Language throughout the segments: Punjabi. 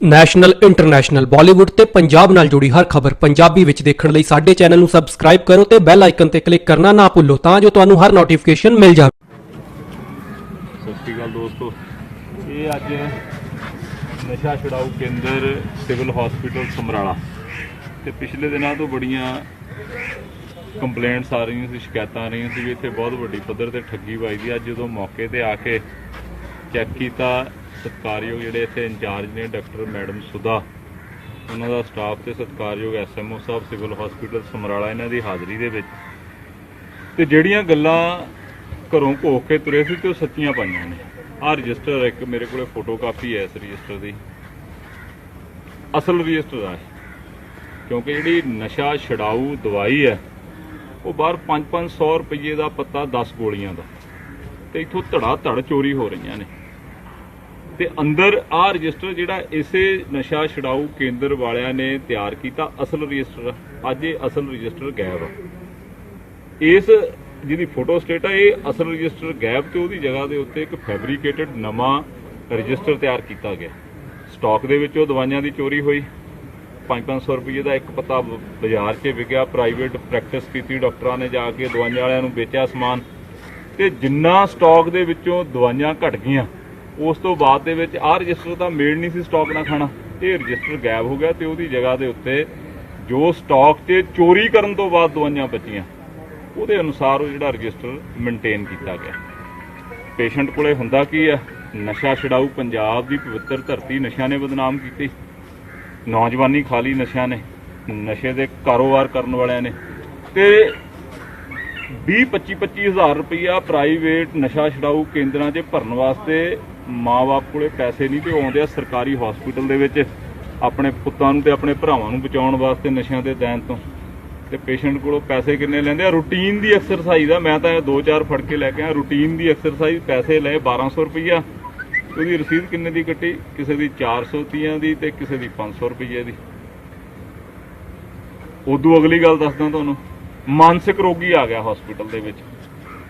ਨੈਸ਼ਨਲ, ਇੰਟਰਨੈਸ਼ਨਲ, ਬਾਲੀਵੁੱਡ ਤੇ ਪੰਜਾਬ ਨਾਲ ਜੁੜੀ ਹਰ ਖਬਰ ਪੰਜਾਬੀ ਵਿੱਚ ਦੇਖਣ ਲਈ ਸਾਡੇ ਚੈਨਲ ਨੂੰ ਸਬਸਕ੍ਰਾਈਬ ਕਰੋ ਤੇ ਬੈਲ ਆਈਕਨ ਤੇ ਕਲਿੱਕ ਕਰਨਾ ਨਾ ਭੁੱਲੋ ਤਾਂ ਜੋ ਤੁਹਾਨੂੰ ਹਰ ਨੋਟੀਫਿਕੇਸ਼ਨ ਮਿਲ ਜਾਵੇ। ਸਤਿ ਸ਼੍ਰੀ ਅਕਾਲ ਦੋਸਤੋ। ਇਹ ਅੱਜ ਨਸ਼ਾ ਛੁਡਾਊ ਕੇਂਦਰ ਸਿਵਲ ਹਸਪੀਟਲ ਸਮਰਾਲਾ। ਤੇ ਪਿਛਲੇ ਦਿਨਾਂ ਤੋਂ ਬੜੀਆਂ ਕੰਪਲੇਂਟਸ ਆ ਰਹੀਆਂ ਸੀ, ਸ਼ਿਕਾਇਤਾਂ ਆ ਰਹੀਆਂ ਸੀ ਵੀ ਇੱਥੇ ਬਹੁਤ ਵੱਡੀ ਪੱਧਰ ਤੇ ਠੱਗੀ ਵੱਜਦੀ ਅੱਜ ਜਦੋਂ ਮੌਕੇ ਤੇ ਆ ਕੇ ਚੈੱਕ ਕੀਤਾ ਸਤਿਕਾਰਯੋਗ ਜਿਹੜੇ ਇੱਥੇ ਇੰਚਾਰਜ ਨੇ, ਡਾਕਟਰ ਮੈਡਮ ਸੁਧਾ, ਉਹਨਾਂ ਦਾ ਸਟਾਫ ਤੇ ਸਤਿਕਾਰਯੋਗ ਐਸਐਮਓ ਸਾਹਿਬ, ਸਿਵਲ ਹਸਪੀਟਲ ਸਮਰਾਲਾ ਇਹਨਾਂ ਦੀ ਹਾਜ਼ਰੀ ਦੇ ਵਿੱਚ। ਤੇ ਜਿਹੜੀਆਂ ਗੱਲਾਂ ਘਰੋਂ ਘੋਖ ਕੇ ਤੁਰੇ ਸੀ ਤੇ ਉਹ ਸੱਚੀਆਂ ਪਾਈਆਂ ਨੇ। ਆਹ ਰਜਿਸਟਰ ਇੱਕ ਮੇਰੇ ਕੋਲੇ ਫੋਟੋ ਕਾਪੀ ਹੈ ਇਸ ਰਜਿਸਟਰ ਦੀ। ਅਸਲ ਰਜਿਸਟਰ ਆ ਕਿਉਂਕਿ ਜਿਹੜੀ ਨਸ਼ਾ ਛਡਾਊ ਦਵਾਈ ਹੈ, ਉਹ ਬਾਹਰ 5-500 ਰੁਪਏ ਦਾ ਪੱਤਾ 10 ਗੋਲੀਆਂ ਦਾ। ਤੇ ਇਥੋਂ ਧੜਾ ਧੜ ਚੋਰੀ ਹੋ ਰਹੀਆਂ ਨੇ। ਤੇ ਅੰਦਰ ਆਹ ਰਜਿਸਟਰ ਜਿਹੜਾ ਇਸੇ ਨਸ਼ਾ ਛਡਾਊ ਕੇਂਦਰ ਵਾਲਿਆਂ ਨੇ ਤਿਆਰ ਕੀਤਾ, ਅਸਲ ਰਜਿਸਟਰ, ਅੱਜ ਇਹ ਅਸਲ ਰਜਿਸਟਰ ਗਾਇਬ ਆ। ਇਸ ਜਿਹਦੀ ਫੋਟੋ ਸਟੇਟ ਆ, ਇਹ ਅਸਲ ਰਜਿਸਟਰ ਗਾਇਬ ਤੇ ਉਹਦੀ ਜਗ੍ਹਾ ਦੇ ਉੱਤੇ ਇੱਕ ਫੈਬਰੀਕੇਟਡ ਨਵਾਂ ਰਜਿਸਟਰ ਤਿਆਰ ਕੀਤਾ ਗਿਆ। ਸਟਾਕ ਦੇ ਵਿੱਚੋਂ ਦਵਾਈਆਂ ਦੀ ਚੋਰੀ ਹੋਈ। 5-500 ਰੁਪਏ ਦਾ ਇੱਕ ਪਤਾ ਬਾਜ਼ਾਰ 'ਚ ਵਿਕਿਆ। ਪ੍ਰਾਈਵੇਟ ਪ੍ਰੈਕਟਿਸ ਕੀਤੀ ਡਾਕਟਰਾਂ ਨੇ ਜਾ ਕੇ ਦਵਾਈਆਂ ਵਾਲਿਆਂ ਨੂੰ ਵੇਚਿਆ ਸਮਾਨ। ਤੇ ਜਿੰਨਾ ਸਟਾਕ ਦੇ ਵਿੱਚੋਂ ਦਵਾਈਆਂ ਘਟ ਗਈਆਂ ਉਸ ਤੋਂ ਬਾਅਦ ਦੇ ਵਿੱਚ ਆਹ ਰਜਿਸਟਰ ਤਾਂ ਮੇਲ ਨਹੀਂ ਸੀ ਸਟਾਕ ਨਾ ਖਾਣਾ। ਇਹ ਰਜਿਸਟਰ ਗਾਇਬ ਹੋ ਗਿਆ ਤੇ ਉਹਦੀ ਜਗ੍ਹਾ ਦੇ ਉੱਤੇ ਜੋ ਸਟਾਕ 'ਤੇ ਚੋਰੀ ਕਰਨ ਤੋਂ ਬਾਅਦ ਦਵਾਈਆਂ ਬਚੀਆਂ, ਉਹਦੇ ਅਨੁਸਾਰ ਉਹ ਜਿਹੜਾ ਰਜਿਸਟਰ ਮੇਨਟੇਨ ਕੀਤਾ ਗਿਆ। ਪੇਸ਼ੈਂਟ ਕੋਲੇ ਹੁੰਦਾ ਕੀ ਹੈ ਨਸ਼ਾ ਛਡਾਊ ਪੰਜਾਬ ਦੀ ਪਵਿੱਤਰ ਧਰਤੀ ਨਸ਼ਿਆਂ ਨੇ ਬਦਨਾਮ ਕੀਤੀ। ਨੌਜਵਾਨੀ ਖਾਲੀ ਨਸ਼ਿਆਂ ਨੇ, ਨਸ਼ੇ ਦੇ ਕਾਰੋਬਾਰ ਕਰਨ ਵਾਲਿਆਂ ਨੇ। ਤੇ 20 25 25000 ਰੁਪਇਆ ਪ੍ਰਾਈਵੇਟ ਨਸ਼ਾ ਛਡਾਊ ਕੇਂਦਰਾਂ 'ਚ ਭਰਨ ਵਾਸਤੇ ਮਾਪੇ ਕੋਲੇ ਪੈਸੇ ਨਹੀਂ ਤੇ ਆਉਂਦੇ ਆ ਸਰਕਾਰੀ ਹਸਪੀਟਲ ਦੇ ਵਿੱਚ ਆਪਣੇ ਪੁੱਤਾਂ ਨੂੰ ਤੇ ਆਪਣੇ ਭਰਾਵਾਂ ਨੂੰ ਬਚਾਉਣ ਵਾਸਤੇ ਨਸ਼ਿਆਂ ਦੇ ਦੈਨ ਤੋਂ। ਤੇ ਪੇਸ਼ੈਂਟ ਕੋਲੋਂ ਪੈਸੇ ਕਿੰਨੇ ਲੈਂਦੇ ਆ? ਰੂਟੀਨ ਦੀ ਐਕਸਰਸਾਈਜ਼ ਆ। ਮੈਂ ਤਾਂ ਇਹ ਦੋ ਚਾਰ ਫੜ ਕੇ ਲੈ ਕੇ ਆ ਰੂਟੀਨ ਦੀ ਐਕਸਰਸਾਈਜ਼ ਪੈਸੇ ਲਏ 1200 ਰੁਪਈਆ। ਉਹਦੀ ਰਸੀਦ ਕਿੰਨੇ ਦੀ ਕੱਟੀ? ਕਿਸੇ ਦੀ 430 ਦੀ ਤੇ ਕਿਸੇ ਦੀ 500 ਰੁਪਈਏ ਦੀ। ਉਦੋਂ ਅਗਲੀ ਗੱਲ ਦੱਸਦਾ ਤੁਹਾਨੂੰ। ਮਾਨਸਿਕ ਰੋਗੀ ਆ ਗਿਆ ਹਸਪੀਟਲ ਦੇ ਵਿੱਚ।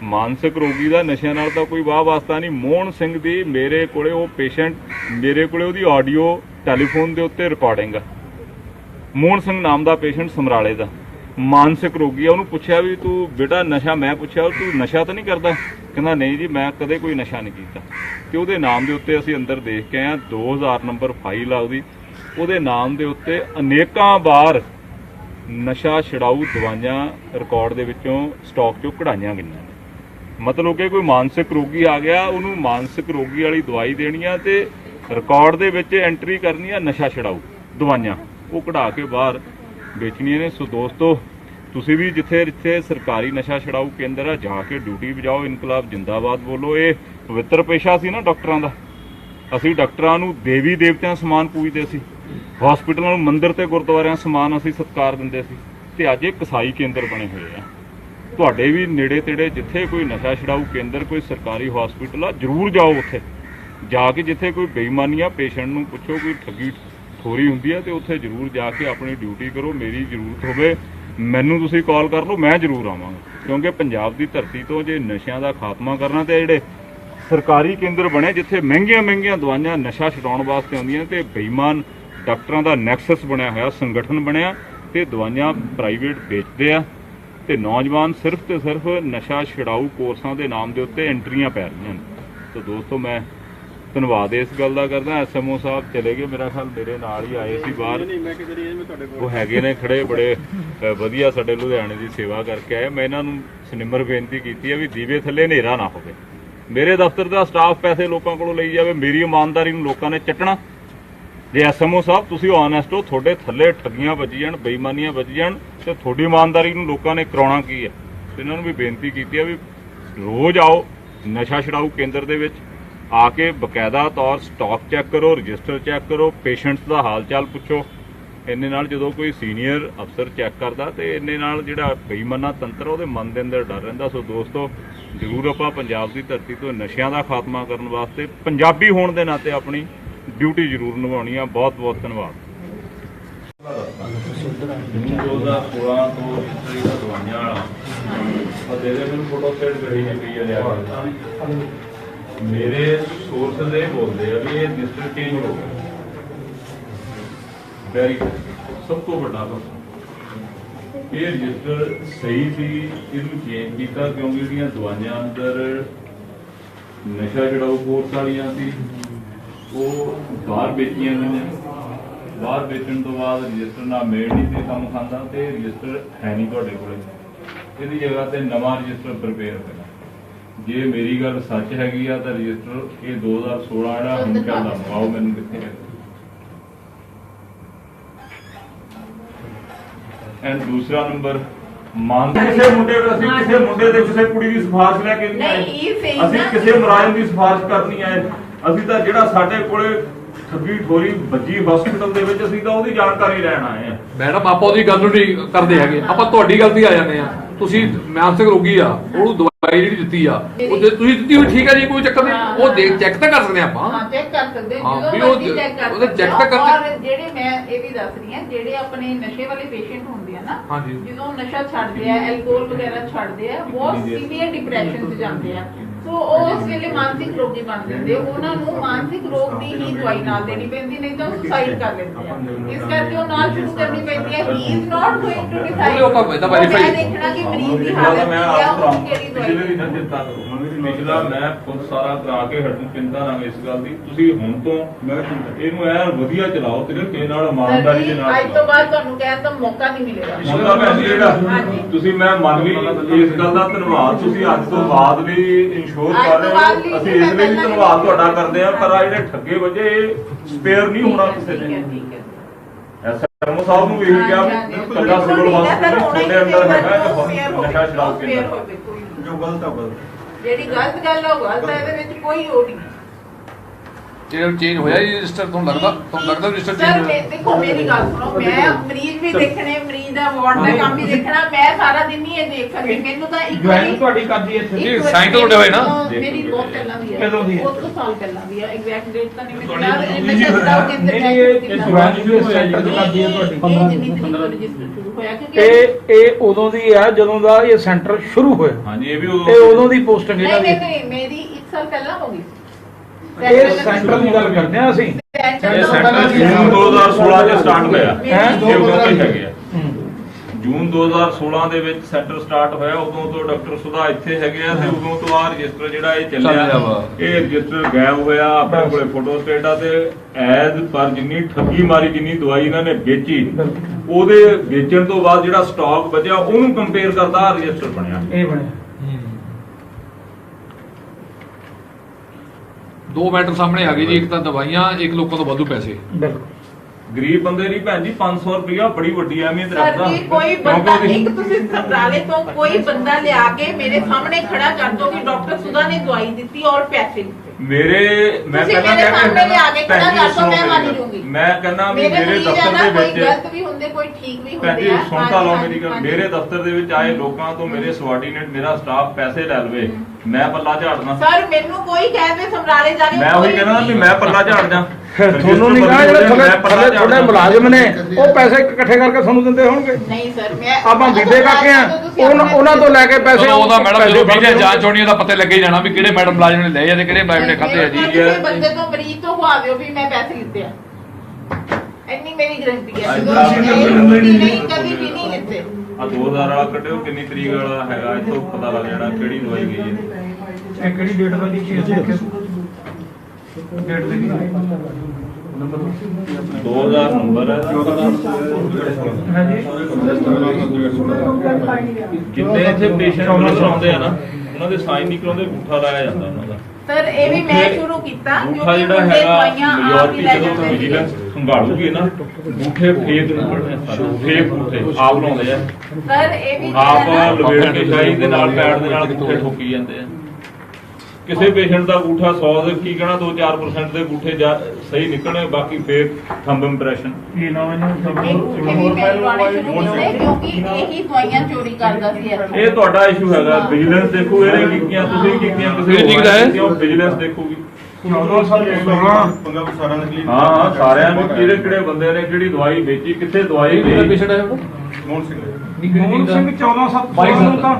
ਮਾਨਸਿਕ ਰੋਗੀ ਦਾ ਨਸ਼ਿਆਂ ਨਾਲ ਤਾਂ ਕੋਈ ਵਾਹ ਵਾਸਤਾ ਨਹੀਂ। ਮੋਹਨ ਸਿੰਘ ਦੀ ਮੇਰੇ ਕੋਲੇ ਉਹ ਪੇਸ਼ੈਂਟ ਮੇਰੇ ਕੋਲੇ ਉਹਦੀ ਆਡੀਓ ਟੈਲੀਫੋਨ ਦੇ ਉੱਤੇ ਰਿਕਾਰਡਿੰਗ ਆ। ਮੋਹਨ ਸਿੰਘ ਨਾਮ ਦਾ ਪੇਸ਼ੈਂਟ ਸਮਰਾਲੇ ਦਾ। ਮਾਨਸਿਕ ਰੋਗੀ ਆ। ਉਹਨੂੰ ਪੁੱਛਿਆ ਵੀ ਤੂੰ ਬੇਟਾ ਨਸ਼ਾ, ਮੈਂ ਪੁੱਛਿਆ, ਤੂੰ ਨਸ਼ਾ ਤਾਂ ਨਹੀਂ ਕਰਦਾ? ਕਹਿੰਦਾ, ਨਹੀਂ ਜੀ, ਮੈਂ ਕਦੇ ਕੋਈ ਨਸ਼ਾ ਨਹੀਂ ਕੀਤਾ। ਤੇ ਉਹਦੇ ਨਾਮ ਦੇ ਉੱਤੇ ਅਸੀਂ ਅੰਦਰ ਦੇਖ ਕੇ ਆਏ 2000 ਨੰਬਰ ਫਾਈਲ ਆ ਉਹਦੀ। ਉਹਦੇ ਨਾਮ ਦੇ ਉੱਤੇ ਅਨੇਕਾਂ ਵਾਰ ਨਸ਼ਾ ਛਡਾਊ ਦਵਾਈਆਂ ਰਿਕਾਰਡ ਦੇ ਵਿੱਚੋਂ ਸਟਾਕ ਚੋਂ ਕਢਾਈਆਂ ਗਈਆਂ ਨੇ। ਮਤਲਬ ਕਿ ਕੋਈ ਮਾਨਸਿਕ ਰੋਗੀ ਆ ਗਿਆ, ਉਹਨੂੰ ਮਾਨਸਿਕ ਰੋਗੀ ਵਾਲੀ ਦਵਾਈ ਦੇਣੀ ਆ ਤੇ ਰਿਕਾਰਡ ਦੇ ਵਿੱਚ ਐਂਟਰੀ ਕਰਨੀ ਆ, ਨਸ਼ਾ ਛਡਾਊ ਦਵਾਈਆਂ। ਉਹ ਕਢਾ ਕੇ ਬਾਹਰ ਵੇਚਣੀਆਂ ਨੇ ਸੋ ਦੋਸਤੋ, ਤੁਸੀਂ ਵੀ ਜਿੱਥੇ ਜਿੱਥੇ ਸਰਕਾਰੀ ਨਸ਼ਾ ਛਡਾਊ ਕੇਂਦਰ ਆ, ਜਾ ਕੇ ਡਿਊਟੀ ਵਜਾਓ ਇਨਕਲਾਬ ਜਿੰਦਾਬਾਦ ਬੋਲੋ। ਇਹ ਪਵਿੱਤਰ ਪੇਸ਼ਾ ਸੀ ਨਾ ਡਾਕਟਰਾਂ ਦਾ। ਅਸੀਂ ਡਾਕਟਰਾਂ ਨੂੰ ਦੇਵੀ ਦੇਵਤਿਆਂ ਸਮਾਨ ਪੂਜਦੇ ਸੀ। ਹਸਪੀਟਲਾਂ ਨੂੰ ਮੰਦਿਰ ਤੇ ਗੁਰਦੁਆਰਿਆਂ ਸਮਾਨ ਅਸੀਂ ਸਤਿਕਾਰ ਦਿੰਦੇ ਸੀ। ਤੇ ਅੱਜ ਇਹ ਕਸਾਈ ਕੇਂਦਰ ਬਣੇ ਹੋਏ ਆ। ਤੁਹਾਡੇ ਵੀ ਨੇੜੇ ਤੇੜੇ ਜਿੱਥੇ ਕੋਈ ਨਸ਼ਾ ਛਡਾਊ ਕੇਂਦਰ, ਕੋਈ ਸਰਕਾਰੀ ਹਸਪੀਟਲ ਆ, ਜਰੂਰ ਜਾਓ ਉੱਥੇ। ਜਾ ਕੇ ਜਿੱਥੇ ਕੋਈ ਬੇਈਮਾਨੀ ਆ, ਪੇਸ਼ੈਂਟ ਨੂੰ ਪੁੱਛੋ ਕੋਈ ਠੱਗੀ ਥੋਰੀ ਹੁੰਦੀ ਆ ਤੇ ਉੱਥੇ ਜਰੂਰ ਜਾ ਕੇ ਆਪਣੀ ਡਿਊਟੀ ਕਰੋ, ਮੇਰੀ ਜ਼ਰੂਰਤ ਹੋਵੇ। ਮੈਨੂੰ ਤੁਸੀਂ ਕਾਲ ਕਰ ਲਓ, ਮੈਂ ਜਰੂਰ ਆਵਾਂਗਾ। ਕਿਉਂਕਿ ਪੰਜਾਬ ਦੀ ਧਰਤੀ ਤੋਂ ਜੇ ਨਸ਼ਿਆਂ ਦਾ ਖਾਤਮਾ ਕਰਨਾ ਤੇ ਜਿਹੜੇ ਸਰਕਾਰੀ ਕੇਂਦਰ ਬਣੇ ਜਿੱਥੇ ਮਹਿੰਗੀਆਂ ਮਹਿੰਗੀਆਂ ਦਵਾਈਆਂ ਨਸ਼ਾ ਛਡਾਉਣ ਵਾਸਤੇ ਆਉਂਦੀਆਂ ਨੇ ਤੇ ਬੇਈਮਾਨ ਡਾਕਟਰਾਂ ਦਾ ਨੈਕਸਸ ਬਣਿਆ ਹੋਇਆ, ਸੰਗਠਨ ਬਣਿਆ ਤੇ ਦਵਾਈਆਂ ਪ੍ਰਾਈਵੇਟ ਵੇਚਦੇ ਆ। ਤੇ ਨੌਜਵਾਨ ਸਿਰਫ ਤੇ ਸਿਰਫ ਨਸ਼ਾ ਛਡਾਊ ਕੋਰਸਾਂ ਦੇ ਨਾਮ ਦੇ ਉੱਤੇ ਐਂਟਰੀਆਂ ਪੈ ਰਹੀਆਂ ਨੇ। ਤੇ ਦੋਸਤੋ ਮੈਂ ਧੰਨਵਾਦ ਇਸ ਗੱਲ ਦਾ ਕਰਦਾ। ਐਸਐਮਓ ਸਾਹਿਬ ਚਲੇ ਗਏ ਮੇਰਾ ਖਿਆਲ ਮੇਰੇ ਨਾਲ ਹੀ ਆਏ ਸੀ ਬਾਹਰ। ਨਹੀਂ ਮੈਂ ਕਿਧਰ ਇਹ ਮੈਂ ਤੁਹਾਡੇ ਕੋਲ। ਉਹ ਹੈਗੇ ਨੇ ਖੜੇ ਬੜੇ ਵਧੀਆ ਸਾਡੇ ਲੁਧਿਆਣੇ ਦੀ ਸੇਵਾ ਕਰਕੇ ਆਏ। ਮੈਂ ਇਹਨਾਂ ਨੂੰ ਸਨਿਮਰ ਬੇਨਤੀ ਕੀਤੀ ਹੈ ਵੀ ਦੀਵੇ ਥੱਲੇ ਹਨੇਰਾ ਨਾ ਹੋਵੇ। ਮੇਰੇ ਦਫ਼ਤਰ ਦਾ ਸਟਾਫ ਪੈਸੇ ਲੋਕਾਂ ਕੋਲੋਂ ਲਈ ਜਾਵੇ ਮੇਰੀ ਇਮਾਨਦਾਰੀ ਨੂੰ ਲੋਕਾਂ ਨੇ ਚੱਟਣਾ। ਜੇ ਐਸਐਮਓ ਸਾਹਿਬ ਤੁਸੀਂ ਆਨੈਸਟ ਹੋ, ਤੁਹਾਡੇ ਥੱਲੇ ਠੱਗੀਆਂ ਵੱਜੀ ਜਾਣ, ਬੇਈਮਾਨੀਆਂ ਵੱਜੀ ਜਾਣ, ਤੇ ਤੁਹਾਡੀ ਇਮਾਨਦਾਰੀ ਨੂੰ ਲੋਕਾਂ ਨੇ ਕਰਾਉਣਾ ਕੀ ਹੈ? ਤੇ ਇਹਨਾਂ ਨੂੰ ਵੀ ਬੇਨਤੀ ਕੀਤੀ ਹੈ ਵੀ ਰੋਜ਼ ਆਓ, ਨਸ਼ਾ ਛਡਾਊ ਕੇਂਦਰ ਦੇ ਵਿੱਚ, ਆ ਕੇ ਬਕਾਇਦਾ ਤੌਰ ਸਟਾਕ ਚੈੱਕ ਕਰੋ, ਰਜਿਸਟਰ ਚੈੱਕ ਕਰੋ, ਪੇਸ਼ੈਂਟਸ ਦਾ ਹਾਲ ਚਾਲ ਪੁੱਛੋ। ਇੰਨੇ ਨਾਲ ਜਦੋਂ ਕੋਈ ਸੀਨੀਅਰ ਅਫਸਰ ਚੈੱਕ ਕਰਦਾ, ਤੇ ਇੰਨੇ ਨਾਲ ਜਿਹੜਾ ਬੇਈਮਾਨਾ ਤੰਤਰ ਉਹਦੇ ਮਨ ਦੇ ਅੰਦਰ ਡਰ ਰਹਿੰਦਾ। ਸੋ ਦੋਸਤੋ, ਜ਼ਰੂਰ ਆਪਾਂ ਪੰਜਾਬ ਦੀ ਧਰਤੀ ਤੋਂ ਨਸ਼ਿਆਂ ਦਾ ਖਾਤਮਾ ਕਰਨ ਵਾਸਤੇ ਪੰਜਾਬੀ ਹੋਣ ਦੇ ਨਾਤੇ ਆਪਣੀ ਡਿਊਟੀ ਜ਼ਰੂਰ ਨਿਭਾਉਣੀ ਆ। ਬਹੁਤ ਬਹੁਤ ਧੰਨਵਾਦ। ਜੂਨ ਦਾ ਪੁਰਾਣਾ ਤੋਂ ਹਿਸਟਰੀ ਦਾ ਦਵਾਈਆਂ ਵਾਲਾ। ਆ ਦੇ ਦੇ ਮੈਨੂੰ ਫੋਟੋ ਸੈਂਡ ਕਰੀ ਨਹੀਂ ਪਈ ਆ ਲਿਆ ਮੇਰੇ ਸੋਰਸ ਦੇ ਬੋਲਦੇ ਆ ਵੀ ਇਹ ਡਿਸਟ੍ਰਿਕਟ ਚੇਂਜ ਹੋ ਗਿਆ। ਵੈਰੀ ਸਭ ਤੋਂ ਵੱਡਾ ਬਸ ਇਹ ਰਜਿਸਟਰ ਸਹੀ ਸੀ, ਇਹਨੂੰ ਚੇਂਜ ਕੀਤਾ ਕਿਉਂਕਿ ਜਿਹੜੀਆਂ ਦਵਾਈਆਂ ਅੰਦਰ ਨਸ਼ਾ ਜਿਹੜਾ ਉਹ ਕੋਰਸ ਵਾਲੀਆਂ ਸੀ। ਉਹ ਬਾਹਰ ਵੇਚੀਆਂ ਗਈਆਂ। ਬਾਹਰ ਵੇਚਣ ਤੋਂ ਬਾਅਦ ਰਜਿਸਟਰ ਨਾਲ ਮੇਲ ਨਹੀਂ ਤੇ ਕੰਮ ਖਾਂਦਾ ਤੇ ਰਜਿਸਟਰ ਹੈ ਨਹੀਂ ਤੁਹਾਡੇ ਕੋਲੇ। ਇਹਦੀ ਜਗ੍ਹਾ ਤੇ ਨਵਾਂ ਰਜਿਸਟਰ ਪ੍ਰਪੇਅਰ ਕਰਨਾ ਜੇ ਮੇਰੀ ਗੱਲ ਸੱਚ ਹੈਗੀ ਆ ਤਾਂ ਰਜਿਸਟਰ ਇਹ 2016 ਜਿਹੜਾ ਹੁਣ ਚੱਲਦਾ ਪਾਓ ਮੈਨੂੰ ਕਿੱਥੇ ਹੈ। ਐਂਡ ਦੂਸਰਾ ਨੰਬਰ ਮੰਨ ਕਿਸੇ ਮੁੰਡੇ ਅਸੀਂ ਕਿਸੇ ਮੁੰਡੇ ਦੇ ਕਿਸੇ ਕੁੜੀ ਦੀ ਸਿਫਾਰਿਸ਼ ਲੈ ਕੇ ਨਹੀਂ ਆਏ। ਨਹੀਂ, ਇਹ ਸਹੀ ਅਸੀਂ ਨਾ। ਕਿਸੇ ਮੁਲਾਜ਼ਮ ਦੀ ਸਿਫਾਰਿਸ਼ ਕਰਨੀ ਆਏ ਅਸੀਂ ਤਾਂ ਜਿਹੜਾ ਸਾਡੇ ਕੋਲੇ ਠੱਗੀ ਠੋਰੀ ਵੱਜੀ ਹਸਪੀਟਲ ਦੇ ਵਿੱਚ ਅਸੀਂ ਤਾਂ ਉਹਦੀ ਜਾਣਕਾਰੀ ਲੈਣ ਆਏ ਆ ਮੈਡਮ ਆਪਾਂ ਉਹਦੀ ਗੱਲ ਨੂੰ ਨਹੀਂ ਕਰਦੇ ਹੈਗੇ। ਆਪਾਂ ਤੁਹਾਡੀ ਗੱਲ ਤੇ ਆ ਜਾਂਦੇ ਆ ਤੁਸੀਂ ਮਾਨਸਿਕ ਰੋਗੀ ਆ ਉਹਨੂੰ ਦਵਾਈ ਜਿਹੜੀ ਦਿੱਤੀ ਆ ਉਹ ਜੇ ਤੁਸੀਂ ਦਿੱਤੀ ਹੋਈ ਠੀਕ ਹੈ ਜੀ ਕੋਈ ਚੱਕਰ ਨਹੀਂ। ਉਹ ਦੇਖ ਚੈੱਕ ਤਾਂ ਕਰ ਸਕਦੇ ਆ ਆਪਾਂ। ਹਾਂ ਚੈੱਕ ਕਰ ਸਕਦੇ ਹੋ, ਵੀ ਉਹ ਉਹਦੇ ਹੋ। ਤਾਂ ਕਰਦੇ- ਜਿਹੜੇ ਮੈਂ ਇਹ ਵੀ ਦੱਸ ਰਹੀ ਹਾਂ ਜਿਹੜੇ ਆਪਣੇ ਨਸ਼ੇ ਵਾਲੇ ਪੇਸ਼ੈਂਟ ਹੁੰਦੇ ਆ ਨਾ ਹਾਂਜੀ। ਜਦੋਂ ਨਸ਼ਾ ਛੱਡਦੇ ਆ ਐਲਕੋਹਲ ਵਗੈਰਾ ਛੱਡਦੇ ਆ ਬਹੁਤ ਸੀਵੀਅਰ ਡਿਪਰੈਸ਼ਨ 'ਚ ਜਾਂਦੇ ਆ। ਸੋ ਉਹ ਉਸ ਵੇਲੇ ਮਾਨਸਿਕ ਰੋਗੀ ਬਣ ਜਾਂਦੇ। ਉਹਨਾਂ ਨੂੰ ਮਾਨਸਿਕ ਰੋਗ ਦੀ ਹੀ ਦਵਾਈ ਨਾਲ ਦੇਣੀ ਪੈਂਦੀ ਨਹੀਂ ਤਾਂ ਸੁਸਾਈਡ ਕਰ ਲੈਂਦੇ ਆ। ਇਸ ਕਰਕੇ ਉਹ ਨਾਲ ਸ਼ੁਰੂ ਕਰਨੀ ਪੈਂਦੀ ਹੈ। He is not going to decide ਉਹ ਆਪਾਂ- ਤਾਂ ਮੈਂ ਦੇਖਣਾ ਕਿ ਮਰੀਜ਼ ਦੀ ਹਾਲਤ ਤਾਂ ਮੈਂ ਕੀ ਆ ਆਪ ਉਹਨੂੰ ਕਿਹੜੀ ਪਿਛਲੇ ਪਿਛਲਾ ਮੈਂ ਖੁਦ ਸਾਰਾ ਕਰਾ ਕੇ ਹਟੂ ਚਿੰਤਾ ਨਾ ਇਸ ਗੱਲ ਦੀ। ਤੁਸੀਂ ਹੁਣ ਤੋਂ ਇਹਨੂੰ ਐ ਵਧੀਆ ਚਲਾਓ ਤਰੀਕੇ ਨਾਲ ਇਮਾਨਦਾਰੀ ਦੇ ਨਾਲ ਅੱਜ ਤੋਂ ਬਾਅਦ ਤੁਹਾਨੂੰ ਕਹਿਣ ਦਾ ਮੌਕਾ ਨਹੀਂ ਮਿਲੇਗਾ। ਭੈਣ ਜੀ ਜਿਹੜਾ। ਤੁਸੀਂ ਮੈਂ ਮੰਨ ਲਈ ਇਸ ਗੱਲ ਦਾ ਧੰਨਵਾਦ। ਤੁਸੀਂ ਅੱਜ ਤੋਂ ਬਾਅਦ ਵੀ ਅੱਜ ਕਰ ਰਹੇ ਹੋ। ਅਸੀਂ ਇਸ ਲਈ ਵੀ ਧੰਨਵਾਦ ਤੁਹਾਡਾ ਕਰਦੇ ਆ ਪਰ ਆ ਜਿਹੜੇ ਠੱਗੇ ਵਜੇ ਸਪੇਅਰ ਨਹੀਂ ਹੋਣਾ ਕਿਸੇ ਹੈ ਨੇ। ਠੀਕ ਹੈ। ਐਸਐਮਓ ਸਾਹਿਬ ਨੂੰ ਵੀ ਇਹੀ ਕਿਹਾ। ਕੱਲਾ ਸਿਵਲ ਹੈ, ਹਸਪਤਾਲ ਸਰ, ਤੁਹਾਡੇ ਅੰਦਰ ਹੈਗਾ ਹੋਵੇ, ਨਸ਼ਾ ਛਡਾਓ ਕੇਂਦਰ। ਜੋ ਗਲਤ ਆ ਗਲਤ। ਜਿਹੜੀ ਗਲਤ ਗੱਲ ਆ ਉਹ ਗਲਤ ਹੈ ਇਹਦੇ ਵਿੱਚ ਕੋਈ ਉਹ ਨਹੀਂ। ਜਿਹੜਾ ਚੇਂਜ ਹੋਇਆ ਜੀ ਰਜਿਸਟਰ ਤੁਹਾਨੂੰ ਲੱਗਦਾ? ਤੁਹਾਨੂੰ ਲੱਗਦਾ ਰਜਿਸਟਰ ਸਰ ਚੇਂਜ ਮੈਂ ਦੇਖੋ ਮੇਰੀ ਗੱਲ ਸੁਣੋ ਮੈਂ ਮਰੀਜ਼ ਵੀ ਦੇਖਣੇ ਮਰੀਜ਼ ਦਾ ਵਾਰਡ ਦਾ ਕੰਮ ਵੀ ਦੇਖਣਾ ਮੈਂ ਸਾਰਾ ਦਿਨ ਨਹੀਂ ਇਹ ਦੇਖ ਸਕਦੀ ਮੈਨੂੰ ਤਾਂ ਇੱਕ ਵਾਰੀ ਜੁਆਇਨ ਤੁਹਾਡੀ ਕਰਦੀ ਇੱਥੇ। ਜੀ, ਇੱਕ ਵਾਰੀ ਤਾਂ ਤੁਹਾਡੇ ਹੋਏ ਨਾ? ਮੇਰੀ- ਮੇਰੀ ਬਹੁਤ ਪਹਿਲਾਂ ਦੀ ਹੈ। ਕਦੋਂ ਦੀ ਹੈ? ਬਹੁਤ ਕੁ ਸਾਲ ਪਹਿਲਾਂ ਦੀ ਹੈ। ਐਗਜ਼ੈਕਟ ਡੇਟ ਤਾਂ ਨਹੀਂ ਮੈਨੂੰ ਯਾਦ ਉਨੀ ਨਸ਼ਾ ਜੀ ਛੁਡਾਊ ਕੇਂਦਰ ਨਹੀਂ, ਜਾ ਇਹ- ਇਹ ਕੀਤਾ। ਜੁਆਇਨ ਵੀ ਸੈਂਟਰ ਦੀ ਕਰਦੀ ਹੈ ਤੁਹਾਡੀ। ਇਹ ਤੋਂ ਸ਼ੁਰੂ ਹੋਇਆ ਕਿਉਂਕਿ ਇਹ ਇਹ ਉਦੋਂ ਦੀ ਆ ਜਦੋਂ ਦਾ ਇਹ ਸੈਂਟਰ ਸ਼ੁਰੂ ਹੋਇਆ। ਹਾਂਜੀ ਇਹ ਵੀ ਇਹ ਉਦੋਂ ਦੀ ਪੋਸਟਿੰਗ ਨਹੀਂ ਇਹਨਾਂ ਨਹੀਂ ਦੀ ਨਹੀਂ ਮੇਰੀ 1 ਸਾਲ ਪਹਿਲਾਂ ਹੋ ਗਈ ਇਹ ਸੈਂਟਰ ਦੀ ਗੱਲ ਕਰਦੇ ਆ ਅਸੀਂ। ਸੈਂਟਰ ਇਹ ਤੋਂ ਸੈਂਟਰ ਪਹਿਲਾਂ ਜੂਨ 2016 ਚ ਸਟਾਰਟ ਹੋਇਆ। ਹੈਂ? ਇਹ ਉਦੋਂ ਤੋਂ ਹੀ ਹੈਗੇ ਆ। ਜੂਨ 2016 ਦੇ ਵਿੱਚ ਸੈਂਟਰ ਸਟਾਰਟ ਹੋਇਆ ਉਦੋਂ ਤੋਂ ਡਾਕਟਰ ਸੁਧਾ ਇੱਥੇ ਹੈਗੇ ਆ ਤੇ ਉਦੋਂ ਤੋਂ ਆ ਰਜਿਸਟਰ ਜਿਹੜਾ ਇਹ ਚੱਲਿਆ ਚੱਲਿਆ ਵਾ। ਇਹ ਰਜਿਸਟਰ ਗਾਇਬ ਹੋਇਆ ਆਪਣੇ ਕੋਲੇ ਫੋਟੋ ਸਟੇਟ ਆ ਤੇ ਐਜ਼ ਪਰ ਜਿੰਨੀ ਠੱਗੀ ਮਾਰੀ ਜਿੰਨੀ ਦਵਾਈ ਇਹਨਾਂ ਨੇ ਵੇਚੀ ਉਹਦੇ ਵੇਚਣ ਤੋਂ ਬਾਅਦ ਜਿਹੜਾ ਸਟਾਕ ਬਚਿਆ ਉਹਨੂੰ ਕੰਪੇਅਰ ਕਰਦਾ ਰਜਿਸਟਰ ਬਣਿਆ। ਇਹ ਬਣਿਆ। ਦੋ ਮੈਟਰ ਸਾਹਮਣੇ ਆ ਗਏ ਜੀ ਇੱਕ ਤਾਂ ਦਵਾਈਆਂ ਇੱਕ ਲੋਕਾਂ ਤੋਂ ਵਾਧੂ ਪੈਸੇ। ਬਿਲਕੁਲ। ਗਰੀਬ ਬੰਦੇ ਲਈ ਭੈਣ ਜੀ 500 ਰੁਪਇਆ ਬੜੀ ਵੱਡੀ ਅਹਿਮੀਅਤ ਸਰ ਰੱਖਦਾ। ਜੀ ਕੋਈ ਕਿਉਂਕਿ ਬੰਦਾ ਉਹਦੀ- ਇੱਕ ਤੁਸੀਂ ਸੰਗਰਾਲੇ ਤੋਂ ਕੋਈ ਬੰਦਾ ਲਿਆ ਕੇ ਮੇਰੇ ਸਾਹਮਣੇ ਖੜਾ ਕਰ ਦੋ ਕਿ ਡਾਕਟਰ ਸੁਧਾ ਨੇ ਦਵਾਈ ਦਿੱਤੀ ਔਰ ਪੈਸੇ। ਮੇਰੇ ਮੈਂ ਤੁਸੀਂ ਪਹਿਲਾਂ ਮੇਰੇ ਕਹਿ ਸਾਹਮਣੇ ਕੇ ਲਿਆ ਕੇ ਖੜਾ ਜੀ ਕਰ ਦੋ ਮੈਂ ਮੰਨ ਗੱਲ। ਮੈਂ ਕਹਿੰਦਾ ਵੀ ਮੇਰੇ ਮੇਰੇ ਮਰੀਜ਼ ਆ ਦਫ਼ਤਰ ਨਾ, ਦੇ ਕੋਈ ਵਿੱਚ ਗਲਤ ਵੀ ਹੁੰਦੇ ਕੋਈ ਠੀਕ ਵੀ ਭੈਣ ਜੀ ਹੁੰਦੇ ਆ। ਸੁਣਤਾ ਲਓ ਮੇਰੀ ਗੱਲ। ਹਾਂਜੀ। ਮੇਰੇ ਦਫ਼ਤਰ ਦੇ ਵਿੱਚ ਆਏ ਲੋਕਾਂ ਤੋਂ ਮੇਰੇ ਸਵਾਰਡੀਨੇਟ ਮੇਰਾ ਸਟਾਫ ਪੈਸੇ ਲੈ ਲਵੇ। ਮੈਂ ਪੱਲਾ ਝਾੜਨਾ ਸਰ ਮੈਨੂੰ ਕੋਈ ਕਹਿੰਦੇ ਸਮਰਾਲੇ ਜਾ ਕੇ ਮੈਂ ਉਹੀ ਕੋਈ ਕਹਿੰਦਾ ਵੀ ਮੈਂ ਪੱਲਾ ਝਾੜ ਜਾ ਤੁਹਾਨੂੰ ਨਹੀਂ ਕਹਾ ਜਿਹੜੇ ਮੈਂ ਪੱਲਾ ਝਾੜ ਥੋੜੇ ਜਾ। ਮੁਲਾਜ਼ਮ ਨੇ ਉਹ ਪੈਸੇ ਇਕੱਠੇ ਕਰਕੇ ਤੁਹਾਨੂੰ ਦਿੰਦੇ ਹੋਣਗੇ? ਨਹੀਂ ਸਰ ਮੈਂ ਆਪਾਂ ਬੀਬੇ ਕਾਕੇ ਆ ਉਹਨਾਂ ਉਹਨਾਂ ਤੋਂ ਲੈ ਕੇ ਪੈਸੇ ਚਲੋ ਉਹਦਾ ਮੈਡਮ ਪੈਸੇ ਜਦੋਂ ਵੀਡੀਓ ਜਾਂਚ ਹੋਣੀ ਉਹਦਾ ਪਤਾ ਲੱਗੇ ਜਾਣਾ ਵੀ ਕਿਹੜੇ ਮੈਡਮ ਮੁਲਾਜ਼ਮ ਨੇ ਲਏ ਆ ਤੇ ਕਿਹੜੇ ਮੁਲਾਜ਼ਮ ਨੇ ਖਾਤੇ ਆ ਜੀ ਕਿਸੇ ਬੰਦੇ ਤੋਂ ਮਰੀਜ਼ ਤੋਂ ਖਵਾ ਦਿਓ ਵੀ ਮੈਂ ਪੈਸੇ ਲਿੱਤੇ ਆ। ਇੰਨੀ ਮੇਰੀ ਗਰੰਟੀ ਹੈ ਅੱਜ ਤਾਂ ਅਸੀਂ ਨਹੀਂ ਨਹੀਂ ਕਦੀ ਵੀ ਨਹੀਂ ਲਿੱਤੇ ਆ 2000 ਵਾਲਾ ਕੱਢਿਓ ਕਿੰਨੀ ਤਰੀਕ ਵਾਲਾ ਹੈਗਾ ਇੱਥੋਂ ਪਤਾ ਲੱਗ ਜਾਣਾ ਕਿਹੜੀ ਦਵਾਈ ਗਈ ਹੈ। ਇਹ ਕਿਹੜੀ ਡੇਟ ਦਾ ਲਿਖੀ ਹੈ? ਡੇਟ ਲਿਖੀ 2000 ਨੰਬਰ ਹੈ। ਹਾਂਜੀ। ਜਿੰਨੇ ਇੱਥੇ ਪੇਸ਼ੈਂਟ ਆਉਂਦੇ ਆ ਨਾ ਉਹਨਾਂ ਦੇ ਸਾਈਨ ਨਹੀਂ ਕਰਾਉਂਦੇ ਅੰਗੂਠਾ ਲਾਇਆ ਜਾਂਦਾ ਉਹਨਾਂ ਦਾ। ਸਰ ਇਹ ਵੀ ਮੈਂ ਸ਼ੁਰੂ ਕੀਤਾ ਕਿਉਂਕਿ ਜਿਹੜਾ ਹੈਗਾ ਲੈ ਜਦੋਂ ਜਾਂਦੇ ਵਿਜੀਲੈਂਸ ਸੰਭਾਲੂਗੀ ਨਾ ਅੰਗੂਠੇ ਫੇਕ ਫੇਕ ਅੰਗੂਠੇ ਆਪ ਲਾਉਂਦੇ ਆ। ਸਰ ਇਹ ਵੀ ਆਪ ਲਵੇੜ ਕੇ ਸ਼ਾਹੀ ਦੇ ਨਾਲ ਪੈੜ ਦੇ ਨਾਲ ਅੰਗੂਠੇ ਠੋਕੀ ਜਾਂਦੇ ਆ। ਕਿਸੇ ਪੇਸ਼ੈਂਟ ਦਾ ਅੰਗੂਠਾ 100 ਦੇ ਕੀ ਕਹਣਾ 2-4% ਦੇ ਅੰਗੂਠੇ ਸਹੀ ਨਿਕਲਣੇ ਬਾਕੀ ਫੇਕ ਥੰਬ ਇੰਪ੍ਰੈਸ਼ਨ ਇਹ ਤੁਹਾਡਾ ਇਸ਼ੂ ਹੈਗਾ ਵਿਜੀਲੈਂਸ ਦੇਖੂ ਇਹਨੇ ਕੀ ਕੀਤੀਆਂ ਤੁਸੀਂ ਕੀ ਕਿਸੇ ਇਹ ਦਿਖਦਾ ਹੈ? ਵਿਜੀਲੈਂਸ ਦੇਖੂਗੀ। 14 ਸਾਲ ਹਾਂ। ਹਾਂ ਸਾਰਿਆਂ ਨੂੰ ਕਿਹੜੇ ਕਿਹੜੇ ਬੰਦੇ ਨੇ ਕਿਹੜੀ ਦਵਾਈ ਵੇਚੀ ਕਿੱਥੇ ਦਵਾਈ ਲਈ ਪੇਸ਼ੈਂਟ ਹੈ ਉਹ? ਮੋਹਨ ਸਿੰਘ। 14 7 16 ਨੂੰ ਤਾਂ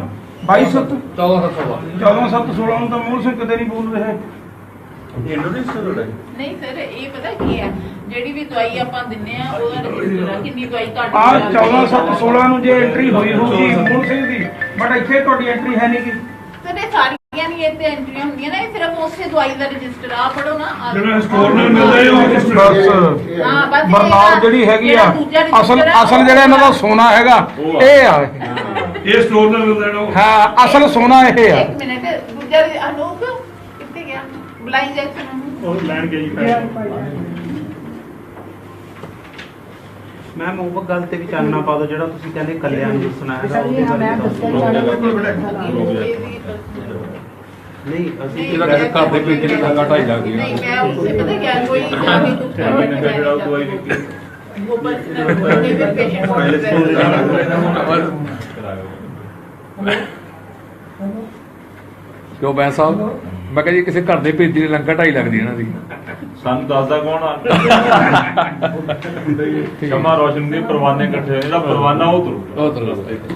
22 7 14 16 14 7 16 ਨੂੰ ਤਾਂ ਮੋਹਨ ਸਿੰਘ ਕਦੇ ਨਹੀਂ ਬੋਲ ਰਿਹਾ। ਨਹੀਂ ਸਰ ਇਹ ਪਤਾ ਕੀ ਹੈ? ਜਿਹੜੀ ਵੀ ਦਵਾਈ ਆਪਾਂ ਦਿੰਨੇ ਆ ਉਹਦਾ ਰਜਿਸਟਰ ਆ ਕਿੰਨੀ ਦਵਾਈ ਘੱਟ ਆ ਚੱਲਦੀ ਹੈ। 1416 ਨੂੰ ਜੇ ਐਂਟਰੀ ਹੋਈ ਹੋਊਗੀ ਮੂਲ ਸਿੰਘ ਦੀ ਬਟ ਇੱਥੇ ਤੁਹਾਡੀ ਐਂਟਰੀ ਹੈ ਨਹੀਂ ਕਿ ਸਰ ਇਹ ਸਾਰੀਆਂ ਨਹੀਂ ਇੱਥੇ ਐਂਟਰੀਆਂ ਹੁੰਦੀਆਂ ਨੇ ਇਹ ਸਿਰਫ ਉਸੇ ਦਵਾਈ ਦਾ ਰਜਿਸਟਰ ਆ ਪੜੋ ਨਾ ਆਹ ਜਿਹੜਾ ਸਟੋਰ ਨਾਲ ਮਿਲਦਾ ਹੈ ਉਹ ਹਾਂ, ਬਸ ਬਸ ਬਰਨਾਲ ਇਹਦਾ ਜਿਹੜੀ ਹੈਗੀ ਆ ਜਿਹੜਾ ਦੂਜਾ register ਅਸਲ ਆ, ਅਸਲ ਜਿਹੜਾ ਇਹਨਾਂ ਦਾ ਸੋਨਾ ਹੈਗਾ। ਇਹ ਆ। ਇਹ। ਸਟੋਰ ਨਾਲ ਨਾ ਹਾਂ ਅਸਲ ਸੋਨਾ ਇਹ ਆ। ਇੱਕ ਮਿੰਟ ਦੂਜਾ ਅਨੂਪ ਕਿੱਥੇ ਗਿਆ? ਬੁਲਾਈ ਜੈਕਸਨ ਨੂੰ ਉਹ ਲੈਣ ਗਈ ਮੈਮ ਉਹ ਗੱਲ ਤੇ ਵੀ ਚਾਨਣਾ ਪਾ ਦਿਓ ਜਿਹੜਾ ਤੁਸੀਂ ਕਹਿੰਦੇ ਕੱਲਿਆਂ ਨੂੰ ਦੱਸਣਾ ਹੈਗਾ ਉਹਦੇ ਬਾਰੇ ਨਹੀਂ ਅਸੀਂ ਇਹਦਾ ਕਿਸੇ ਘਰ ਦੇ ਕੋਈ ਕਿੰਨੇ ਦਾ ਢਾਈ ਲੱਖ ਦੀ ਨਹੀਂ ਮੈਂ ਉਸੇ ਪਤਾ ਕਿਆ ਕੋਈ ਨਾ ਵੀ ਕੁਝ ਕਿਉਂ ਬੈਂ ਸਾਹਿਬ? ਮੈਂ ਕਿਹਾ ਜੀ ਕਿਸੇ ਘਰ ਦੇ ਭੇਜੀ ਨੇ ਲੰਕਾ ਢਾਈ ਲੱਗਦੀ ਇਹਨਾਂ ਦੀ। ਸਾਨੂੰ ਦੱਸਦਾ ਕੌਣ ਆ? ਸ਼ਮਾ ਰੋਸ਼ਨ ਦੇ ਪਰਵਾਨੇ ਇਕੱਠੇ ਹੋਏ ਜਿਹੜਾ ਪਰਵਾਨਾ ਉਹ ਤੁਰੂਗਾ। ਉਹ ਤਰ੍ਹਾਂ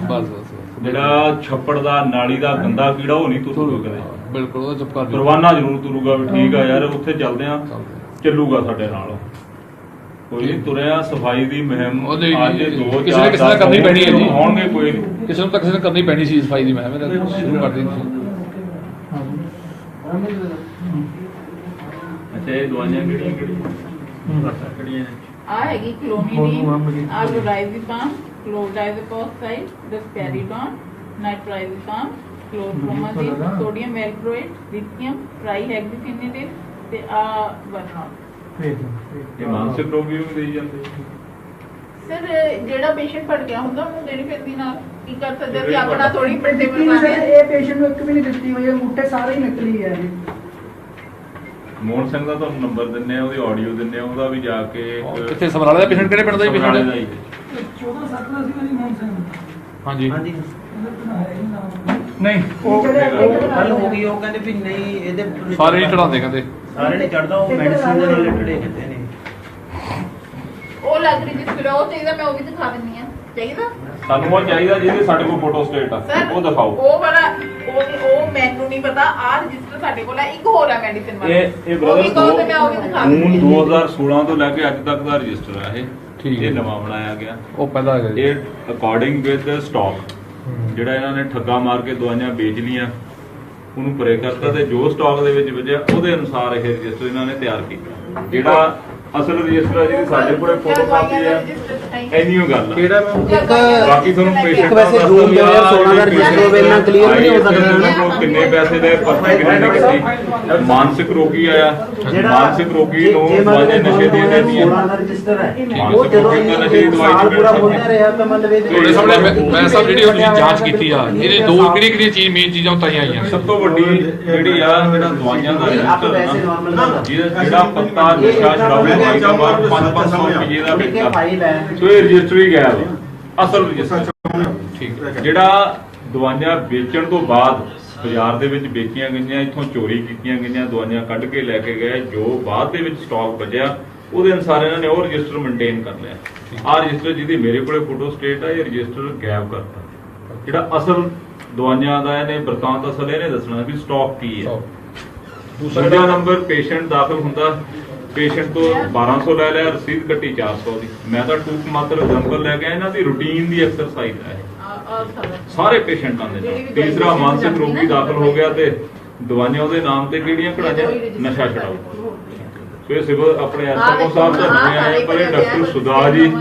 ਬਸ ਬਸ ਜਿਹੜਾ ਛੱਪੜ ਦਾ ਨਾਲੀ ਦਾ ਗੰਦਾ ਕੀੜਾ ਉਹ ਨਹੀਂ ਤੁਰੂਗਾ ਕਦੇ। ਬਿਲਕੁਲ ਉਹ ਚੁੱਪ ਕਰ। ਪਰਵਾਨਾ ਜ਼ਰੂਰ ਤੁਰੂਗਾ ਵੀ ਠੀਕ ਆ ਯਾਰ ਉੱਥੇ ਚੱਲਦੇ ਆ। ਚੱਲੂਗਾ ਸਾਡੇ ਨਾਲ। ਕੋਈ ਤੁਰਿਆ ਸਫ਼ਾਈ ਦੀ ਮੁਹਿੰਮ ਉਹ ਨਹੀਂ, ਅੱਜ ਦੋ ਕਿਸੇ ਨੇ ਕਿਸੇ ਨੇ ਕਰਨੀ ਪੈਣੀ ਹੈ ਜੀ। ਹੋਣਗੇ ਕੋਈ ਕਿਸੇ ਨੂੰ ਤਾਂ ਕਿਸੇ ਨੇ ਕਰਨੀ ਪੈਣੀ ਸੀ ਸਫ਼ਾਈ ਦੀ ਮੈਂ ਮੈਂ ਸ਼ੁਰੂ ਕਰ ਦਿੱਤੀ ਅੱਛਾ ਇਹ ਦਵਾਈਆਂ ਕਿਹੜੀਆਂ ਕਿਹੜੀਆਂ? ਕਿਹੜੀਆਂ ਨੇ? ਆ ਹੈਗੀ ਕਲੋਨੀਡੀ ਆ ਲੋਡਾਈਜ਼ੇਪਾਮ ਕਲੋਡਾਈਜ਼ੇਪੋਸਾਈਡ ਡਸਪੈਰੀਡੋਨ ਨਾਈਟ੍ਰਾਈਜ਼ੇਪਾਮ ਕਲੋਰੋਮਾਜ਼ਿਨ ਸੋਡੀਅਮ ਵੈਲਪਰੋਏਟ ਲਿਥੀਅਮ ਟ੍ਰਾਈਹੈਕਸੀਨੇਟਿਵ ਤੇ। ਆ ਵਰਨੌਲ ਇਹ ਮਾਨਸਿਕ ਰੋਗੀ ਨੂੰ ਦੇਈ ਜਾਂਦੇ। ਸਰ ਜਿਹੜਾ ਪੇਸ਼ੈਂਟ ਫੜ ਗਿਆ ਹੁੰਦਾ ਉਹਨੂੰ ਦੇਣੀ ਪੈਂਦੀ ਨਾਲ ਕੀ ਕਰ ਸਕਦੇ ਅਸੀਂ ਆਪਣਾ ਥੋੜੀ ਪੱਟੇ ਬਣਾਣੇ ਇਹ ਪੇਸ਼ੈਂਟ ਨੂੰ ਇੱਕ ਵੀ ਨਹੀਂ ਦਿੱਤੀ ਹੋਈ ਹੈ ਮੁੱਠੇ ਸਾਰੇ ਹੀ ਨਕਲੀ ਹੈ ਮੋਹਨ ਸਿੰਘ ਦਾ ਤੁਹਾਨੂੰ ਨੰਬਰ ਦਿੰਨੇ ਆ ਉਹਦੀ ਆਡੀਓ ਦਿੰਨੇ ਆ ਉਹਦਾ ਵੀ ਜਾ ਕੇ ਕਿੱਥੇ ਸਮਰਾਲੇ ਦਾ ਪੇਸ਼ੈਂਟ ਕਿਹੜੇ ਪਿੰਡ ਦਾ ਦਾ ਪੇਸ਼ੈਂਟ ਹੀ। ਹੈ। 14 7 ਦਾ ਸੀ ਮੇਰੀ ਮੋਹਨ ਸਿੰਘ ਹਾਂਜੀ। ਹਾਂਜੀ ਨਹੀਂ ਉਹ ਗੱਲ ਹੋ ਗਈ ਉਹ ਕਹਿੰਦੇ ਵੀ ਨਹੀਂ ਇਹਦੇ ਸਾਰੇ ਨਹੀਂ ਚੜਾਉਂਦੇ ਕਹਿੰਦੇ। ਸਾਰੇ ਨਹੀਂ ਚੜਦਾ ਉਹ ਮੈਡੀਸਿਨ ਦੇ ਰਿਲੇਟਡ ਹੀ ਕਹਿੰਦੇ ਨੇ। ਉਹ ਲੱਗ ਰਹੀ ਜਿਸ ਉਹ ਚਾਹੀਦਾ ਮੈਂ ਉਹ ਵੀ ਦਿਖਾ ਦਿੰਨੀ ਆ ਚਾਹੀਦਾ? ਸਾਨੂੰ ਉਹ ਚਾਹੀਦਾ ਜਿਹਦੇ ਸਾਡੇ ਕੋਲ ਫੋਟੋ ਸਟੇਟ ਆ। ਸਰ ਉਹ ਦਿਖਾਓ। ਉਹ ਵਾਲਾ ਉਹ ਉਹ ਮੈਨੂੰ ਨਹੀਂ ਪਤਾ ਆ ਰਜਿਸਟਰ ਸਾਡੇ ਕੋਲ ਹੈ ਇੱਕ ਹੋਰ ਹੈ ਮੈਡੀਸਿਨ ਵਾਲਾ। ਇਹ ਇਹ ਉਹ ਵੀ ਕਹੋ ਤੇ ਮੈਂ ਉਹ ਵੀ ਬ੍ਰਦਰ ਦਿਖਾ ਜੂਨ ਦਿੰਦੀ ਹਾਂ। 2016 ਤੋਂ ਲੈ ਕੇ ਅੱਜ ਤੱਕ ਦਾ ਰਜਿਸਟਰ ਆ ਇਹ। ਠੀਕ ਹੈ। ਇਹ ਨਵਾਂ ਬਣਾਇਆ ਗਿਆ। ਉਹ ਪਹਿਲਾਂ ਹੈਗਾ ਜੀ। ਇਹ ਅਕੋਰਡਿੰਗ ਵਿਦ ਸਟਾਕ ਜਿਹੜਾ ਇਹਨਾਂ ਨੇ ਠੱਗਾ ਮਾਰ ਕੇ ਦਵਾਈਆਂ ਵੇਚ ਲੀਆਂ ਉਹਨੂੰ ਪਰੇ ਕਰਤਾ ਤੇ ਜੋ ਸਟਾਕ ਦੇ ਵਿੱਚ ਬਚਿਆ ਉਹਦੇ ਅਨੁਸਾਰ ਇਹ ਰਜਿਸਟਰ ਇਹਨਾਂ ਨੇ ਤਿਆਰ ਕੀਤਾ। ਜਿਹੜਾ ਅਸਲ ਰਜਿਸਟਰ ਆ ਜਿਹਦੀ ਸਾਡੇ ਕੋਲੇ ਫੋਟੋ ਕਾਪੀ ਆ ਐਨੀਓ ਗੱਲ। ਆ ਕਿਹੜਾ ਮੈਮ ਬਾਕੀ ਤੁਹਾਨੂੰ ਪੇਸ਼ੈਂਟ ਵੈਸੇ ਜੂਨ 2016 ਦਾ register ਹੋਵੇ, ਇੰਨਾ clear ਨਹੀਂ ਹੋ ਸਕਦਾ ਨਾ। ਕਿੰਨੇ ਪੈਸੇ ਦੇ ਪਰਚੇ ਕਿੰਨੇ ਨੇ ਕੀਤੀ ਮਾਨਸਿਕ ਰੋਗੀ ਆਇਆ। ਮਾਨਸਿਕ ਰੋਗੀ ਨੂੰ ਦਵਾਈਆਂ ਨਸ਼ੇ 16 ਦਾ ਰਜਿਸਟਰ ਹੈ। ਠੀਕ ਉਹ। ਜਦੋਂ ਨਸ਼ੇ ਦੀ ਇਹ ਦਵਾਈ ਸਾਲ ਪੂਰਾ ਬੋਲਦਾ ਰਿਹਾ ਤਾਂ ਮਤਲਬ ਇਹਦੇ ਤੁਹਾਡੇ ਸਾਹਮਣੇ ਮੈਂ- ਮੈਂ ਸਭ ਜਿਹੜੀ ਉਹ ਤੁਸੀਂ ਜਾਂਚ ਕੀਤੀ ਆ ਇਹਦੇ ਦੋ ਕਿਹੜੀ ਕਿਹੜੀ ਚੀਜ਼ ਮੇਨ ਚੀਜ਼ਾਂ ਉਤਾਈਆਂ ਆਈਆਂ? ਸਭ ਤੋਂ ਵੱਡੀ ਜਿਹੜੀ ਆ ਜਿਹੜਾ ਦਵਾਈਆਂ ਦਾ ਰਜਿਸਟਰ ਜਿਹੜਾ ਪੱਤਾ ਨਸ਼ਾ ਛਡਾਊ ਦਵਾਈ ਦਾ ਬਾਅਦ 5-500 ਰੁਪਏ ਦਾ ਵਿਕਦਾ ਫਾਈਲ ਹੈ ਸੋ ਇਹ ਰਜਿਸਟਰ ਹੀ ਗਿਆ ਵਾ। ਅਸਲ ਰਜਿਸਟਰ ਠੀਕ। ਹੈ ਜਿਹੜਾ ਦਵਾਈਆਂ ਵੇਚਣ ਤੋਂ ਬਾਅਦ ਬਾਜ਼ਾਰ ਦੇ ਵਿੱਚ ਵੇਚੀਆਂ ਗਈਆਂ ਇੱਥੋਂ ਚੋਰੀ ਕੀਤੀਆਂ ਗਈਆਂ ਦਵਾਈਆਂ ਕੱਢ ਕੇ ਲੈ ਕੇ ਗਏ ਜੋ ਬਾਅਦ ਦੇ ਵਿੱਚ ਸਟਾਕ ਬਚਿਆ ਉਹਦੇ ਅਨੁਸਾਰ ਇਹਨਾਂ ਨੇ ਉਹ ਰਜਿਸਟਰ ਮੇਨਟੇਨ ਕਰ ਲਿਆ। ਆਹ ਰਜਿਸਟਰ ਜਿਹਦੀ ਮੇਰੇ ਕੋਲੇ ਫੋਟੋ ਸਟੇਟ ਆ ਇਹ ਰਜਿਸਟਰ ਗਾਇਬ ਕਰਤਾ। ਜਿਹੜਾ ਅਸਲ ਦਵਾਈਆਂ ਦਾ ਇਹਨੇ ਬਰਤਾਂਤ ਅਸਲ ਇਹਨੇ ਦੱਸਣਾ ਵੀ ਸਟਾਕ ਕੀ ਹੈ। ਦੂਸਰਾ ਨੰਬਰ ਪੇਸ਼ੈਂਟ ਦਾਖਲ ਹੁੰਦਾ ਪੇਸ਼ੈਂਟ ਤੋਂ 1200 ਲੈ ਲਿਆ ਰਸੀਦ ਕੱਟੀ 400 ਦੀ। ਮੈਂ ਤਾਂ ਟੂਕ ਮਾਤਰ ਐਗਜ਼ਾਮਪਲ ਲੈ ਕੇ ਆਇਆ, ਇਹਨਾਂ ਦੀ ਰੂਟੀਨ ਦੀ ਐਕਸਰਸਾਈਜ਼ ਹੈ ਸਾਰਾ। ਪੇਸ਼ੈਂਟਾਂ ਦੇ ਨਾਲ। ਤੀਸਰਾ ਮਾਨਸਿਕ ਰੋਗੀ ਦਾਖਲ ਹੋ ਗਿਆ ਤੇ ਦਵਾਈਆਂ ਉਹਦੇ ਨਾਮ ਤੇ ਕਿਹੜੀਆਂ ਕਢਾਈਆਂ? ਨਸ਼ਾ ਛਡਾਓ। ਸੋ ਇਹ ਸਿਵਲ ਆਪਣੇ ਐਸਐਮਓ ਸਾਹਿਬ ਦਾ ਬਣਿਆ ਹੈ ਪਰ ਇਹ ਡਾਕਟਰ ਸੁਦਾ ਜੀ।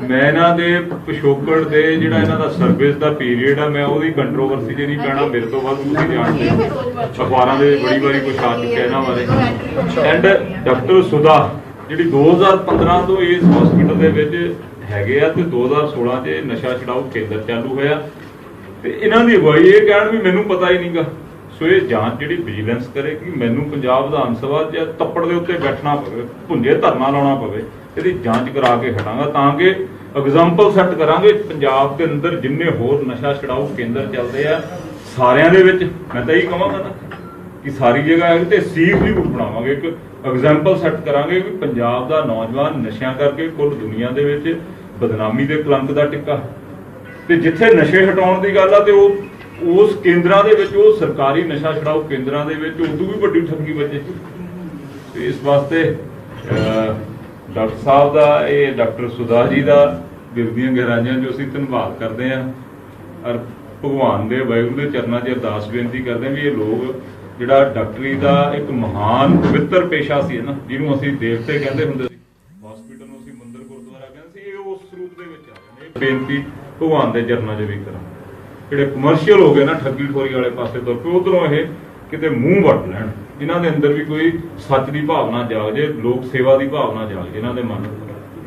ਮੈਂ ਇਹਨਾਂ ਦੇ ਪਿਛੋਕੜ ਦੇ ਜਿਹੜਾ ਇਹਨਾਂ ਦਾ ਸਰਵਿਸ ਦਾ ਪੀਰੀਅਡ ਆ ਮੈਂ ਉਹਦੀ ਕੰਟਰੋਵਰਸੀ ਜੇ ਨਹੀਂ ਪੈਣਾ ਮੇਰੇ ਤੋਂ ਵੱਧ ਤੁਸੀਂ ਜਾਣਦੇ ਹੋ। ਅਖਬਾਰਾਂ ਦੇ ਬੜੀ ਵਾਰੀ ਕੁਝ ਆ ਚੁੱਕਿਆ ਇਹਨਾਂ ਬਾਰੇ। ਐਂਡ ਡਾਕਟਰ ਸੁਦਾ ਜਿਹੜੀ 2015 ਤੋਂ ਇਸ ਹਸਪੀਟਲ ਦੇ ਵਿੱਚ ਹੈਗੇ ਆ ਤੇ 2016 'ਚ ਨਸ਼ਾ ਛਡਾਊ ਕੇਂਦਰ ਚਾਲੂ ਹੋਇਆ। ਤੇ ਇਹਨਾਂ ਦੀ ਅਗਵਾਈ ਇਹ ਕਹਿਣ ਵੀ ਮੈਨੂੰ ਪਤਾ ਹੀ ਨਹੀਂਗਾ। ਸੋ ਇਹ ਜਾਂਚ ਜਿਹੜੀ ਵਿਜੀਲੈਂਸ ਕਰੇਗੀ ਮੈਨੂੰ ਪੰਜਾਬ ਵਿਧਾਨ ਸਭਾ 'ਚ ਤੱਪੜ ਦੇ ਉੱਤੇ ਬੈਠਣਾ ਪਵੇ ਭੁੰਜੇ ਧਰਨਾ ਲਾਉਣਾ ਪਵੇ ਇਹਦੀ ਜਾਂਚ ਕਰਾ ਕੇ ਹਟਾਂਗਾ ਤਾਂ ਕਿ ਐਗਜ਼ਾਮਪਲ ਸੈੱਟ ਕਰਾਂਗੇ। ਪੰਜਾਬ ਦੇ ਅੰਦਰ ਜਿੰਨੇ ਹੋਰ ਨਸ਼ਾ ਛਡਾਊ ਕੇਂਦਰ ਚੱਲਦੇ ਆ ਸਾਰਿਆਂ ਦੇ ਵਿੱਚ ਮੈਂ ਤਾਂ ਇਹੀ ਕਹਾਂਗਾ ਨਾ ਕਿ ਸਾਰੀ ਜਗ੍ਹਾ ਹੈ ਤੇ ਸੀਖ ਵੀ ਬਣਾਵਾਂਗੇ। ਇੱਕ ਐਗਜ਼ਾਮਪਲ ਸੈੱਟ ਕਰਾਂਗੇ ਕਿ ਪੰਜਾਬ ਦਾ ਨੌਜਵਾਨ ਨਸ਼ਿਆਂ ਕਰਕੇ ਕੁੱਲ ਦੁਨੀਆ ਦੇ ਵਿੱਚ ਬਦਨਾਮੀ ਦੇ ਕਲੰਕ ਦਾ ਟਿੱਕਾ। ਤੇ ਜਿੱਥੇ ਨਸ਼ੇ ਹਟਾਉਣ ਦੀ ਗੱਲ ਆ ਤੇ ਉਹ ਉਸ ਕੇਂਦਰਾਂ ਦੇ ਵਿੱਚ ਉਹ ਸਰਕਾਰੀ ਨਸ਼ਾ ਛਡਾਊ ਕੇਂਦਰਾਂ ਦੇ ਵਿੱਚ ਉਦੋਂ ਵੀ ਵੱਡੀ ਠੱਗੀ ਵੱਜੇ। ਤੇ ਇਸ ਵਾਸਤੇ ਅਹ, ਡਾਕਟਰ ਸਾਹਿਬ ਦਾ, ਇਹ ਡਾਕਟਰ ਸੁਦਾ ਜੀ ਦਾ ਦਿਲ ਦੀਆਂ ਗਹਿਰਾਈਆਂ ਜੋ ਅਸੀਂ ਧੰਨਵਾਦ ਕਰਦੇ ਹਾਂ। ਔਰ ਭਗਵਾਨ ਦੇ, ਵਾਹਿਗੁਰੂ ਦੇ ਚਰਨਾਂ 'ਚ ਅਰਦਾਸ ਬੇਨਤੀ ਕਰਦੇ ਹਾਂ ਵੀ ਇਹ ਲੋਕ, ਜਿਹੜਾ ਡਾਕਟਰੀ ਦਾ ਇੱਕ ਮਹਾਨ ਪਵਿੱਤਰ ਪੇਸ਼ਾ ਸੀ ਨਾ, ਜਿਹਨੂੰ ਅਸੀਂ ਦੇਵਤੇ ਕਹਿੰਦੇ ਹੁੰਦੇ ਸੀ। ਹਸਪੀਟਲ ਨੂੰ ਅਸੀਂ ਮੰਦਿਰ ਗੁਰਦੁਆਰਾ ਕਹਿੰਦੇ ਸੀ, ਇਹ ਉਸ ਰੂਪ ਦੇ ਵਿੱਚ ਆ ਗਏ ਇਹ ਬੇਨਤੀ ਭਗਵਾਨ ਦੇ ਚਰਨਾਂ 'ਚ ਵੀ ਕਰਾਂ। ਜਿਹੜੇ ਕਮਰਸ਼ੀਅਲ ਹੋ ਗਏ ਨਾ, ਠੱਗੀ ਠੋਰੀ ਵਾਲੇ ਪਾਸੇ ਤੁਰ ਪਏ, ਉਧਰੋਂ ਇਹ ਕਿਤੇ ਮੂੰਹ ਵੱਟ ਲੈਣ। ਇਹਨਾਂ ਦੇ ਅੰਦਰ ਵੀ ਕੋਈ ਸੱਚ ਦੀ ਭਾਵਨਾ ਜਾਗ ਜੇ ਲੋਕ ਸੇਵਾ ਦੀ ਭਾਵਨਾ ਜਾਗ ਜੇ ਇਹਨਾਂ ਦੇ ਮਨ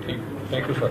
ਠੀਕ। Thank you sir